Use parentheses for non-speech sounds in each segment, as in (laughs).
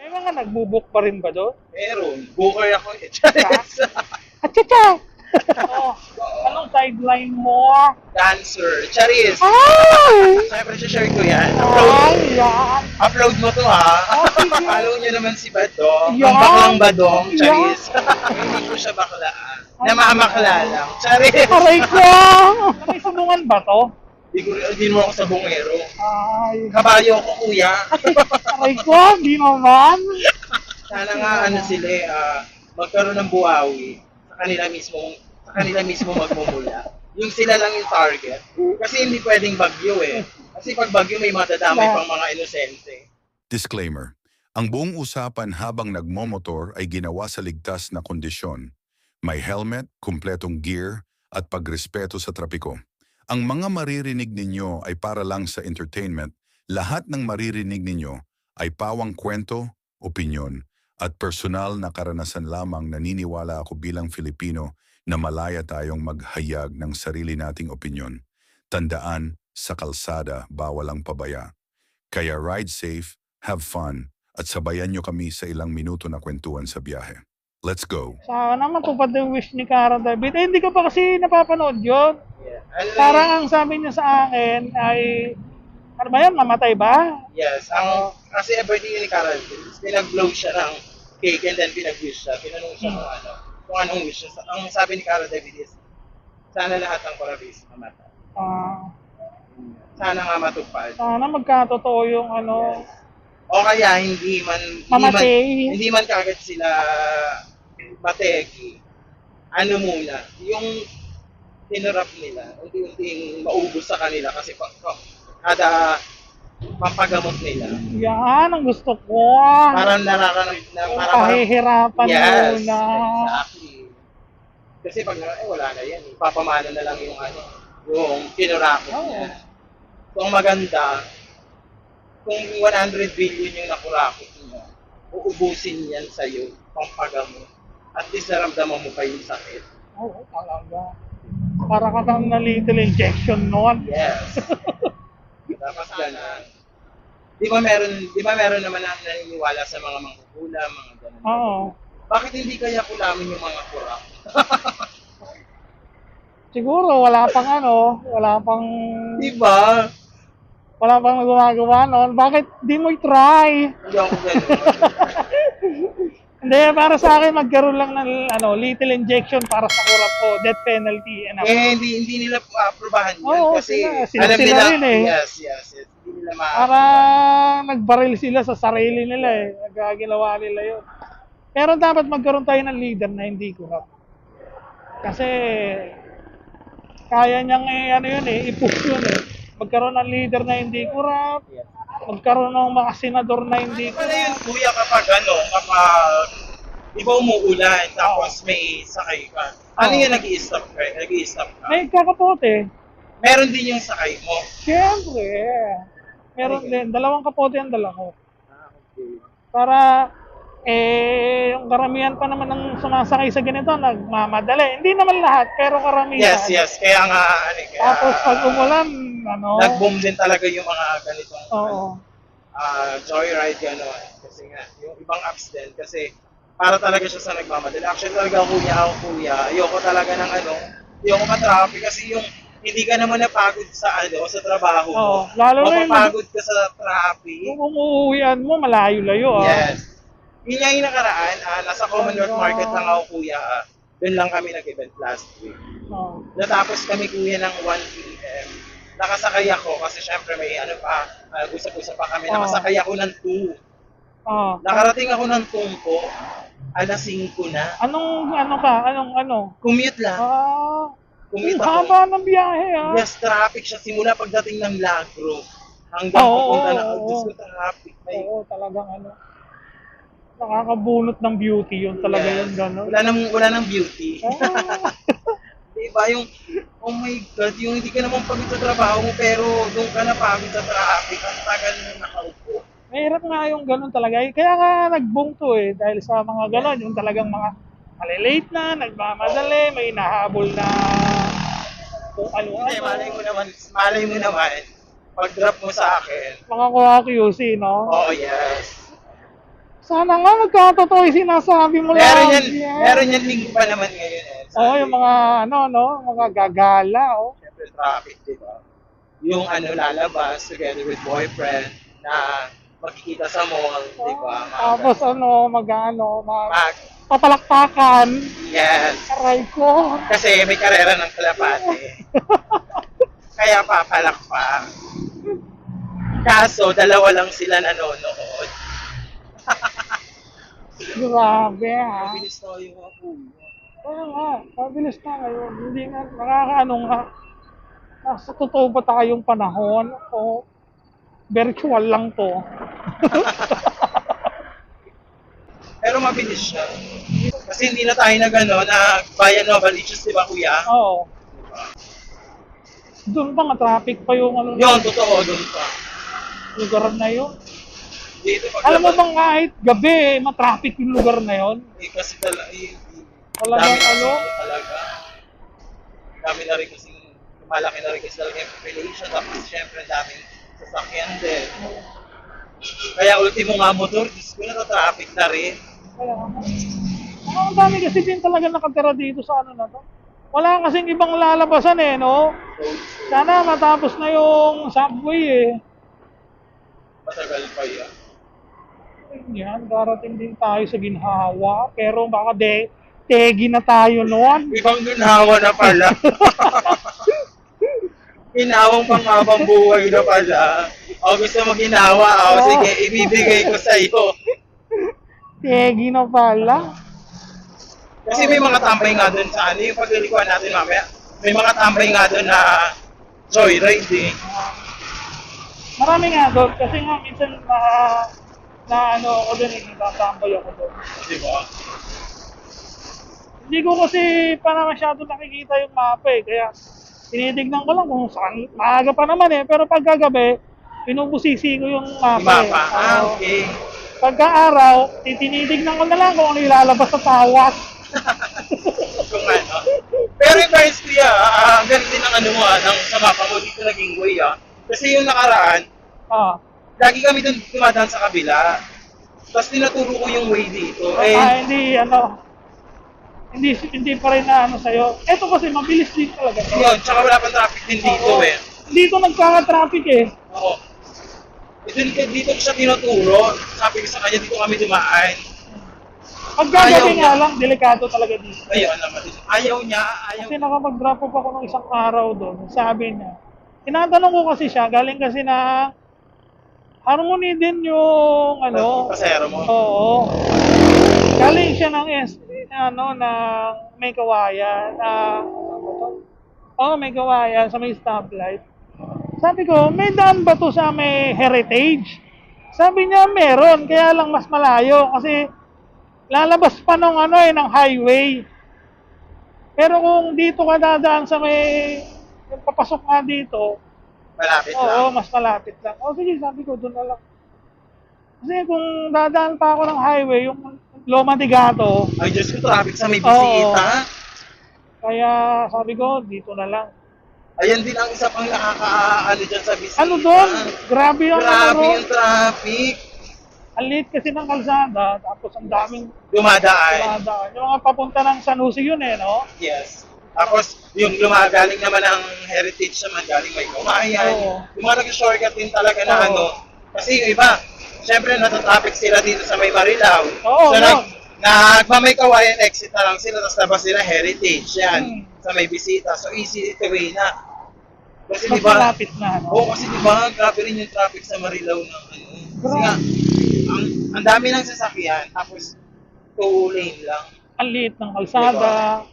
May mga nagbubuk pa rin ba doon? Meron. Booker ako eh. (laughs) Charis. Atcha! oh, anong sideline mo? Dancer. Charis. Ay! Siyempre, share ko yan. Upload, Ay, yan! upload mo to ha. Oh, sige. (laughs) Follow nyo naman si Badong. Yan. Ang baklang Badong. Charis. (laughs) Hindi ko siya baklaan. Namamakla lang. Charis. Aray ko! May sumungan ba to? Hindi ko hindi mo ako sa bungero. Ay, Kabayo (laughs) ko kuya. aray ko, di naman. Sana nga ano sila eh, ah, magkaroon ng buhawi sa kanila mismo sa kanila mismo magmumula. Yung sila lang yung target. Kasi hindi pwedeng bagyo eh. Kasi pag bagyo may madadamay pang mga inosente. Disclaimer. Ang buong usapan habang nagmomotor ay ginawa sa ligtas na kondisyon. May helmet, kumpletong gear, at pagrespeto sa trapiko. Ang mga maririnig ninyo ay para lang sa entertainment. Lahat ng maririnig ninyo ay pawang kwento, opinyon, at personal na karanasan lamang naniniwala ako bilang Filipino na malaya tayong maghayag ng sarili nating opinyon. Tandaan, sa kalsada, bawal ang pabaya. Kaya ride safe, have fun, at sabayan nyo kami sa ilang minuto na kwentuhan sa biyahe. Let's go! Sana matupad yung wish ni Cara David. Eh, hindi ko pa kasi napapanood yun. Parang ang sabi niya sa akin ay, ano ba yan, mamatay ba? Yes. Ang, kasi yun ni Carol. Pinag-blow siya ng cake and then pinag-wish siya. Tinanong siya kung ano. Kung anong wish niya. Ang sabi ni Carol David is, sana lahat ng Corabis mamatay. Ah, Sana nga matupad. sana magkatotoo yung ano, O kaya hindi man hindi man, Mamatay. hindi man kagad sila mateki. Ano muna, yung tinurap nila, unti-unting maubos sa kanila kasi pa, pa, kada pampagamot nila. yan ang gusto ko. Parang nararamdaman na parang pahihirapan yes, muna. exactly. Kasi pag eh, wala na yan, papamana na lang yung ano, yung kinurakot Oo. niya. So, ang maganda, kung 100 billion yung nakurakot niya, uubusin yan sa'yo, pampagamot. At least naramdaman mo pa yung sakit. Oo, talaga. Para ka kang na little injection noon. Yes. (laughs) Tapos ganun. Di ba meron, di ba meron naman na naniniwala sa mga mangkukula, mga ganun. Oo. Bakit hindi kaya kulamin yung mga kurap? (laughs) Siguro wala pang ano, wala pang Di ba? wala pang gumagawa noon. Bakit di mo i-try? Hindi ako ganun. (laughs) Hindi, para sa akin magkaroon lang ng ano, little injection para sa kurap ko, death penalty. Ano. eh, hindi, hindi nila aprobahan yun Oo, kasi sila- sila- alam sila nila, rin eh. yes, yes, yes, hindi nila ma Para nagbaril sila sa sarili nila eh. Nagagawa nila yun. Pero dapat magkaroon tayo ng leader na hindi corrupt. Kasi kaya niyang eh, ano yun eh, i-push yun eh. Magkaroon ng leader na hindi corrupt. Magkaroon ng mga senador na hindi Wala corrupt. yun, kuya, kapag ano, kapag di ba umuulan, tapos may sakay ka. Ano Oo. yun, nag stop ka? nag stop ka? May kakapote. Meron din yung sakay mo. Siyempre. Meron din. Dalawang kapote ang dala ko. Ah, okay. Para eh yung karamihan pa naman ng sumasakay sa ganito nagmamadali. Hindi naman lahat, pero karamihan. Yes, yes. Kaya nga, ano, kaya, Tapos pag umulan, ano? nag-boom din talaga yung mga ganitong Oo. ah, joyride, gano'n. Kasi nga, yung ibang apps din, kasi para talaga siya sa nagmamadali. Actually talaga, kuya, ako kuya, ayoko talaga ng ano, ayoko ka-traffic kasi yung hindi ka naman napagod sa ano, sa trabaho mo. Oo, lalo na yung- Mapapagod ka sa traffic. Kung umuuwian mo, malayo-layo. ah. Yes. Yun nga yung nakaraan, ah, nasa Commonwealth Oh, Market lang ako kuya. ah. Doon lang kami nag-event last week. Oo. Natapos kami kuya ng 1 p.m. Nakasakay ako kasi syempre may ano pa, ah, usap-usap pa kami. Oh. Nakasakay ako ng 2. Oo. Nakarating ako ng Tungko, alas 5 na. Anong ano ka? Anong ano? Commute lang. Ah, Commute ang ako. haba ng biyahe ah. Yes, traffic siya. Simula pagdating ng Lagro hanggang Oo, papunta na. oo, Oh, Diyos oo. ko, traffic. Ay, Oo, talagang ano. Nakakabunot ng beauty yun talaga yes. yun gano'n. Wala nang, wala nang beauty. Ah. (laughs) Diba yung, oh my God, yung hindi ka naman pagod sa trabaho mo, pero doon ka na pagod sa traffic, ang tagal mo nakaupo. Mahirap nga yung ganun talaga. Eh, Kaya nga nag-boom to eh. Dahil sa mga ganun, yung talagang mga malilate na, nagmamadali, may nahabol na kung ano Hindi, malay mo naman, malay mo naman, pag drop mo sa akin, Mga kuha QC, no? oh yes. Sana nga magkatotoo yung sinasabi mo Meron lang. yan, meron yan linggo pa naman ngayon eh. Oo, oh, yung mga, ano, no, mga gagala, oh. Siyempre traffic, di ba? Yung ano, lalabas together with boyfriend na magkikita sa mall, di ba? Mga Tapos ano, mag-ano, mag, papalakpakan. yes. Aray ko. Kasi may karera ng kalapate. (laughs) Kaya papalakpak. Kaso, dalawa lang sila nanonood. (laughs) Grabe, ha. Mabilis na yung mga. Kaya nga, mabilis na ngayon. Hindi nga, nakakaano nga. Nasa totoo ba tayong panahon? O virtual lang to? (laughs) Pero mabilis siya. Kasi hindi na tayo ano, na bayan Novaliches, di ba kuya? Oo. Doon pa nga, traffic pa yung ano, Yun, totoo, doon pa. lugar na yun. Dito pag Alam mo bang kahit gabi, matraffic yung lugar na yun? Eh, kasi talaga, eh, Wala dami bang na ano? kasi talaga. Dami na rin kasi, malaki na rin kasi talaga yung population. Tapos syempre, daming sasakyan din. Kaya ultimo nga motor, Diyos ko, nata-traffic na rin. Kaya nga. Ang dami kasi din talaga nakatira dito sa ano na to. Wala kasing ibang lalabasan eh, no? Sana matapos na yung subway eh. matagal pa yan. Yan, darating din tayo sa ginhawa. Pero baka de, tegi na tayo noon. Ibang ginhawa na pala. (laughs) Ginawang panghabang buhay na pala. O gusto mo ginawa, o sige, ibibigay ko sa iyo. Tegi na pala. Kasi may mga tambay nga doon sa ano, yung paglilikuan natin mamaya, may mga tambay nga doon na joyride eh. Marami nga doon. Kasi nga minsan na, na ano ako doon, eh, natatambay ako doon. Di ba? Hindi ko kasi para masyado nakikita yung mapa eh. Kaya tinitignan ko lang kung saan. Maaga pa naman eh. Pero pagkagabi, pinubusisi ko yung mapa, Mapa. eh. Ah, okay. Pagka araw, titinitignan ko na lang kung ano ilalabas sa tawas. (laughs) Kung ano. Pero yung guys, kuya, ah, ang ganda din ng ano mo, ah, ng sa mapa mo dito naging way ah. Kasi yung nakaraan, Ah, lagi kami doon dumadaan sa kabila. Tapos tinuturo ko yung way dito. Eh, ah, hindi ano, hindi hindi pa rin na ano sa'yo. Ito kasi mabilis din talaga. to. yun, tsaka wala pang traffic din dito Oo. eh. Dito nagkaka-traffic eh. Oo. Ito, dito ko siya tinuturo. Sabi ko sa kanya, dito kami dumaan. Pagkagabi Ayaw nga niya. lang, delikado talaga dito. Ayun naman. Ayaw niya, ayaw Kasi nakapag-drop off ako ng isang araw doon. Sabi niya, tinatanong ko kasi siya, galing kasi na harmony din yung ano. Pasero mo. Oo. Galing siya ng S, ano, ng may kawayan. na? Oo, may kawayan sa may stoplight. Sabi ko, may daan ba to sa may heritage? Sabi niya, meron. Kaya lang mas malayo. Kasi lalabas pa ng ano eh, ng highway. Pero kung dito ka dadaan sa may, yung papasok nga dito, Malapit oo, lang. mas malapit lang. O sige, sabi ko, doon na lang. Kasi kung dadaan pa ako ng highway, yung Loma de Gato, Ay, Diyos ko, traffic sa may bisita. kaya sabi ko, dito na lang. Ayan din ang isa pang nakakaano dyan sa bisita. Ano doon? Grabe yung Grabe ano. yung traffic. Ang kasi ng kalsada, tapos ang daming Dumadaan. dumadaan. Yung mga papunta ng San Jose yun eh, no? Yes. Tapos, yung lumagaling naman ng heritage naman, galing may kawayan. Oo. Yung mga nag-shortcut din talaga na Oo. ano. Kasi yung iba, syempre natatraffic sila dito sa may Marilao. Oo, so, yun. nag, nagmamay kawayan, exit na lang sila, tapos labas sila heritage yan. Hmm. Sa may bisita. So, easy to way na. Kasi di ba, malapit na, no? Oo, kasi di ba, grabe rin yung traffic sa Marilao ng ano. Kasi nga, ang, ang dami ng sasakyan, tapos two lane lang. Ang liit ng kalsada.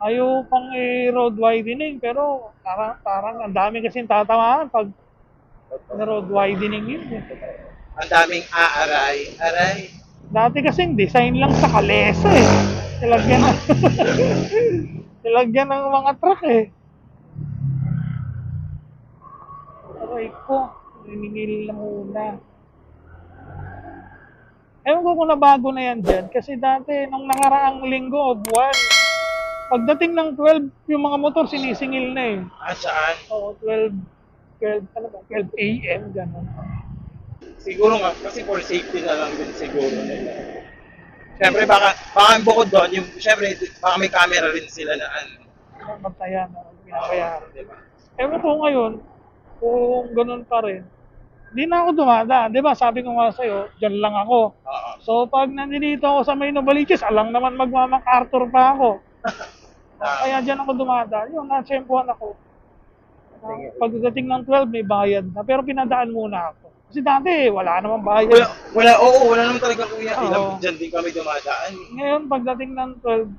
Ayaw pang i-road widening, pero parang, parang ang dami kasing tatamaan pag na-road widening yun. eh. Ang daming aaray. Aray. Dati kasing design lang sa kalesa eh. Nilagyan ng, (laughs) nilagyan ng mga truck eh. Aray ko, niningil na muna. Ewan ko kung nabago na yan dyan. Kasi dati, nung nakaraang linggo o buwan, pagdating ng 12, yung mga motor sinisingil na eh. Ah, saan? Oo, 12, 12, ano ba, 12 a.m. gano'n. siguro nga, kasi for safety na lang din siguro nila. Siyempre, baka, baka bukod doon, yung, siyempre, baka may camera rin sila na ano. Magtayan na pinabayaran. Di ba? Ewan ko ngayon, kung ganun pa rin, di na ako dumadaan. Di ba, sabi ko nga sa'yo, dyan lang ako. Oo. So, pag nandito ako sa may Novaliches, alang naman magmamakartor pa ako. Ah, (laughs) Kaya dyan ako dumadaan. Yun, natsempuhan ako. Pagdating ng 12, may bayad na. Pero pinadaan muna ako. Kasi dati, wala namang bayad. wala, wala, oo, wala naman talaga kuya. Oo. Ilang dyan din kami dumadaan. Ngayon, pagdating ng 12,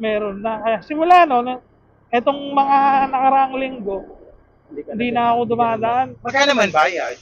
meron na. Kaya simula no, no, etong mga nakaraang linggo, Hindi ka hindi na ako dumadaan. Magkano naman bayad?